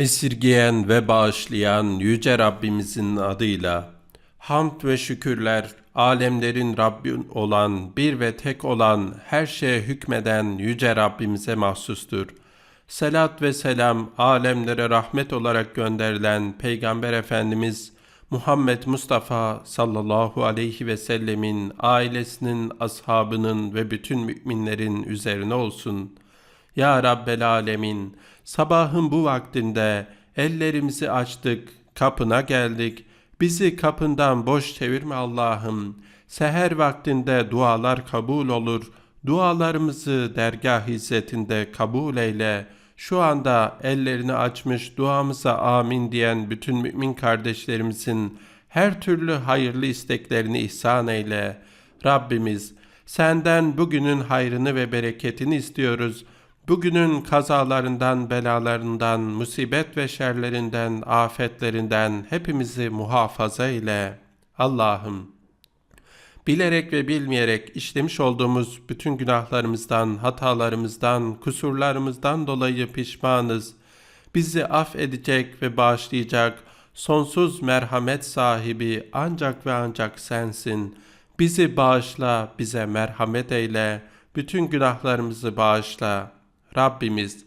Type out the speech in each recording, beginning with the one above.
Esirgeyen ve bağışlayan Yüce Rabbimizin adıyla hamd ve şükürler alemlerin Rabbi olan, bir ve tek olan, her şeye hükmeden Yüce Rabbimize mahsustur. Selat ve selam alemlere rahmet olarak gönderilen Peygamber Efendimiz Muhammed Mustafa sallallahu aleyhi ve sellemin ailesinin, ashabının ve bütün müminlerin üzerine olsun. Ya Rabbel Alemin, sabahın bu vaktinde ellerimizi açtık, kapına geldik. Bizi kapından boş çevirme Allah'ım. Seher vaktinde dualar kabul olur. Dualarımızı dergah hizmetinde kabul eyle. Şu anda ellerini açmış duamıza amin diyen bütün mümin kardeşlerimizin her türlü hayırlı isteklerini ihsan eyle. Rabbimiz senden bugünün hayrını ve bereketini istiyoruz. Bugünün kazalarından, belalarından, musibet ve şerlerinden, afetlerinden hepimizi muhafaza ile. Allah'ım bilerek ve bilmeyerek işlemiş olduğumuz bütün günahlarımızdan, hatalarımızdan, kusurlarımızdan dolayı pişmanız. Bizi affedecek ve bağışlayacak sonsuz merhamet sahibi ancak ve ancak sensin. Bizi bağışla, bize merhamet eyle, bütün günahlarımızı bağışla. Rabbimiz,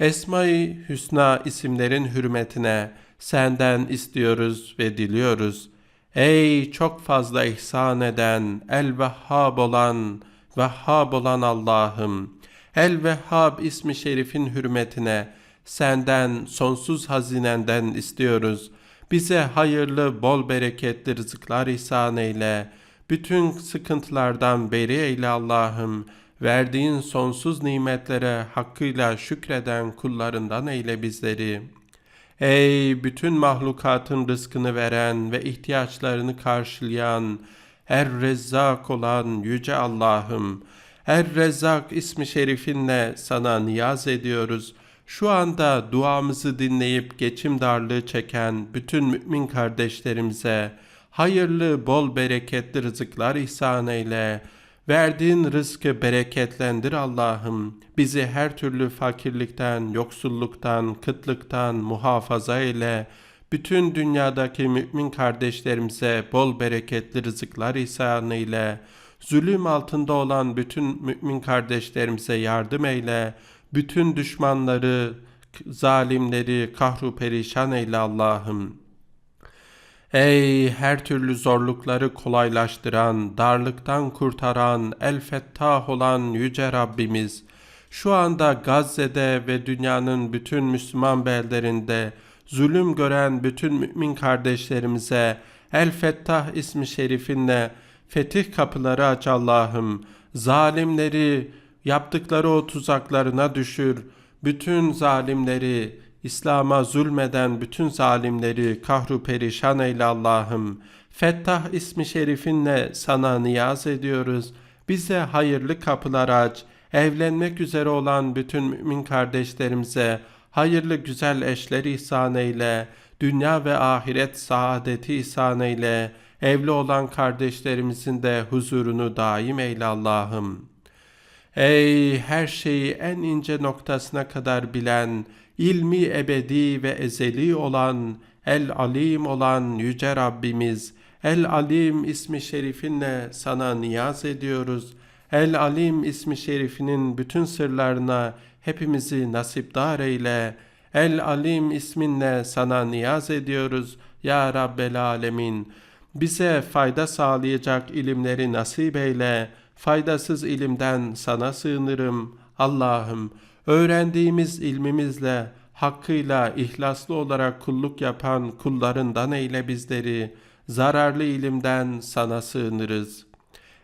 Esma-i Hüsna isimlerin hürmetine senden istiyoruz ve diliyoruz. Ey çok fazla ihsan eden, el-Vehhab olan, Vehhab olan Allah'ım, El-Vehhab ismi şerifin hürmetine senden sonsuz hazinenden istiyoruz. Bize hayırlı, bol bereketli rızıklar ihsan eyle. Bütün sıkıntılardan beri eyle Allah'ım. Verdiğin sonsuz nimetlere hakkıyla şükreden kullarından eyle bizleri. Ey bütün mahlukatın rızkını veren ve ihtiyaçlarını karşılayan, Er-Rezzak olan Yüce Allah'ım, Er-Rezzak ismi şerifinle sana niyaz ediyoruz. Şu anda duamızı dinleyip geçim darlığı çeken bütün mümin kardeşlerimize hayırlı, bol bereketli rızıklar ihsan eyle.'' Verdiğin rızkı bereketlendir Allah'ım. Bizi her türlü fakirlikten, yoksulluktan, kıtlıktan muhafaza eyle. Bütün dünyadaki mümin kardeşlerimize bol bereketli rızıklar ihsan eyle. Zulüm altında olan bütün mümin kardeşlerimize yardım eyle. Bütün düşmanları, zalimleri kahru perişan eyle Allah'ım.'' Ey her türlü zorlukları kolaylaştıran, darlıktan kurtaran, el fettah olan yüce Rabbimiz, şu anda Gazze'de ve dünyanın bütün Müslüman beldelerinde zulüm gören bütün mümin kardeşlerimize El Fettah ismi şerifinle fetih kapıları aç Allah'ım. Zalimleri yaptıkları o tuzaklarına düşür. Bütün zalimleri İslam'a zulmeden bütün zalimleri kahru perişan eyle Allah'ım. Fettah ismi şerifinle sana niyaz ediyoruz. Bize hayırlı kapılar aç. Evlenmek üzere olan bütün mümin kardeşlerimize hayırlı güzel eşler ihsan eyle. Dünya ve ahiret saadeti ihsan eyle. Evli olan kardeşlerimizin de huzurunu daim eyle Allah'ım. Ey her şeyi en ince noktasına kadar bilen, ilmi ebedi ve ezeli olan, El Alim olan Yüce Rabbimiz, El Alim ismi şerifinle sana niyaz ediyoruz. El Alim ismi şerifinin bütün sırlarına hepimizi nasipdar eyle. El Alim isminle sana niyaz ediyoruz. Ya Rabbel Alemin, bize fayda sağlayacak ilimleri nasip eyle. Faydasız ilimden sana sığınırım. Allah'ım, öğrendiğimiz ilmimizle hakkıyla ihlaslı olarak kulluk yapan kullarından eyle bizleri. Zararlı ilimden sana sığınırız.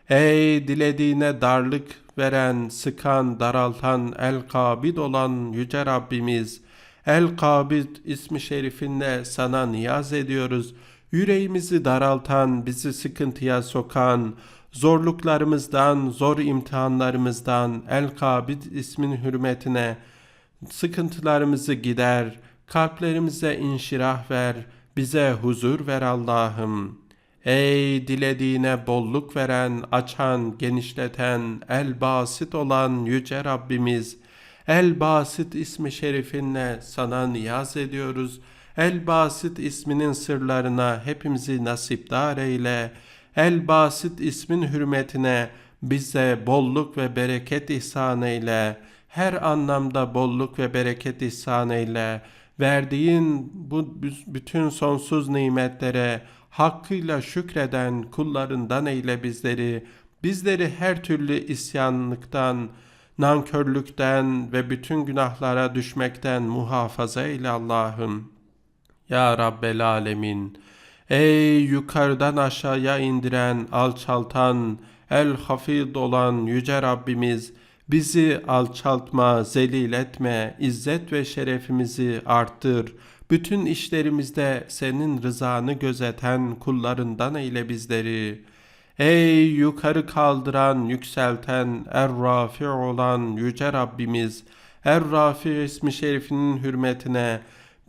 Ey dilediğine darlık veren, sıkan, daraltan, el-kabid olan Yüce Rabbimiz, El-Kabid ismi şerifinle sana niyaz ediyoruz. Yüreğimizi daraltan, bizi sıkıntıya sokan, zorluklarımızdan, zor imtihanlarımızdan El-Kabid ismin hürmetine sıkıntılarımızı gider, kalplerimize inşirah ver, bize huzur ver Allah'ım. Ey dilediğine bolluk veren, açan, genişleten, el basit olan Yüce Rabbimiz, El Basit ismi şerifinle sana niyaz ediyoruz. El Basit isminin sırlarına hepimizi nasipdar eyle. El Basit ismin hürmetine bize bolluk ve bereket ihsan eyle. Her anlamda bolluk ve bereket ihsan eyle. Verdiğin bu bütün sonsuz nimetlere hakkıyla şükreden kullarından eyle bizleri. Bizleri her türlü isyanlıktan, nankörlükten ve bütün günahlara düşmekten muhafaza eyle Allah'ım. Ya Rabbel Alemin. Ey yukarıdan aşağıya indiren, alçaltan, el hafid olan yüce Rabbimiz, bizi alçaltma, zelil etme, izzet ve şerefimizi arttır. Bütün işlerimizde senin rızanı gözeten kullarından eyle bizleri. Ey yukarı kaldıran, yükselten, er-rafi olan yüce Rabbimiz, er-rafi ismi şerifinin hürmetine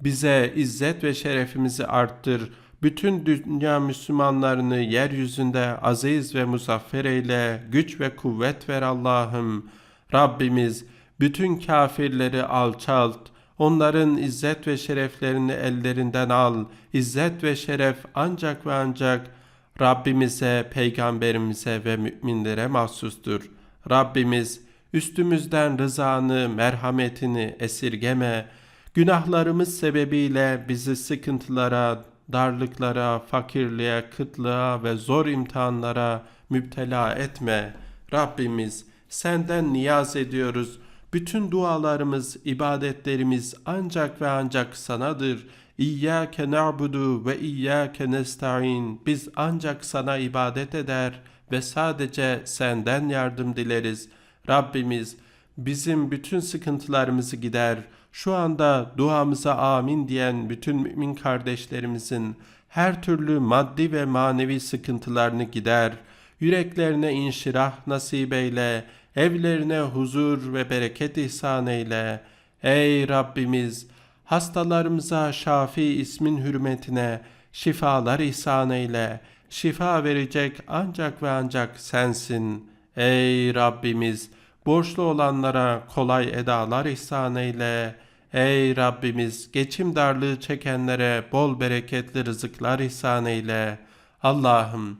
bize izzet ve şerefimizi arttır. Bütün dünya Müslümanlarını yeryüzünde aziz ve muzaffer eyle, güç ve kuvvet ver Allah'ım. Rabbimiz bütün kafirleri alçalt, onların izzet ve şereflerini ellerinden al. İzzet ve şeref ancak ve ancak Rabbimize, peygamberimize ve müminlere mahsustur. Rabbimiz üstümüzden rızanı, merhametini esirgeme. Günahlarımız sebebiyle bizi sıkıntılara, darlıklara, fakirliğe, kıtlığa ve zor imtihanlara müptela etme. Rabbimiz senden niyaz ediyoruz. Bütün dualarımız, ibadetlerimiz ancak ve ancak sanadır. İyyâke na'budu ve iyyâke nesta'in. Biz ancak sana ibadet eder ve sadece senden yardım dileriz. Rabbimiz bizim bütün sıkıntılarımızı gider. Şu anda duamıza amin diyen bütün mümin kardeşlerimizin her türlü maddi ve manevi sıkıntılarını gider. Yüreklerine inşirah nasip eyle. Evlerine huzur ve bereket ihsan eyle. Ey Rabbimiz! Hastalarımıza Şafi ismin hürmetine şifalar ihsan eyle. Şifa verecek ancak ve ancak sensin. Ey Rabbimiz! Borçlu olanlara kolay edalar ihsan eyle. Ey Rabbimiz! Geçim darlığı çekenlere bol bereketli rızıklar ihsan eyle. Allah'ım!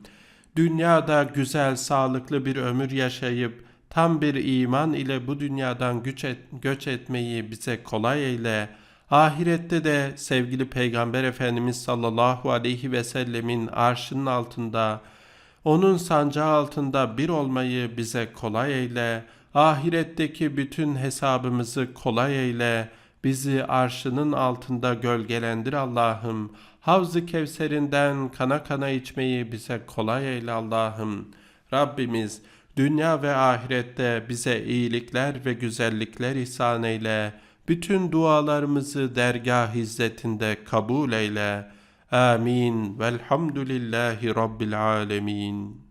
Dünyada güzel, sağlıklı bir ömür yaşayıp tam bir iman ile bu dünyadan güç et, göç etmeyi bize kolay eyle. Ahirette de sevgili Peygamber Efendimiz sallallahu aleyhi ve sellemin arşının altında, onun sancağı altında bir olmayı bize kolay eyle. Ahiretteki bütün hesabımızı kolay eyle. Bizi arşının altında gölgelendir Allah'ım. Havz-ı Kevser'inden kana kana içmeyi bize kolay eyle Allah'ım. Rabbimiz dünya ve ahirette bize iyilikler ve güzellikler ihsan eyle. Bütün dualarımızı dergah hizmetinde kabul eyle. Amin. Velhamdülillahi Rabbil alemin.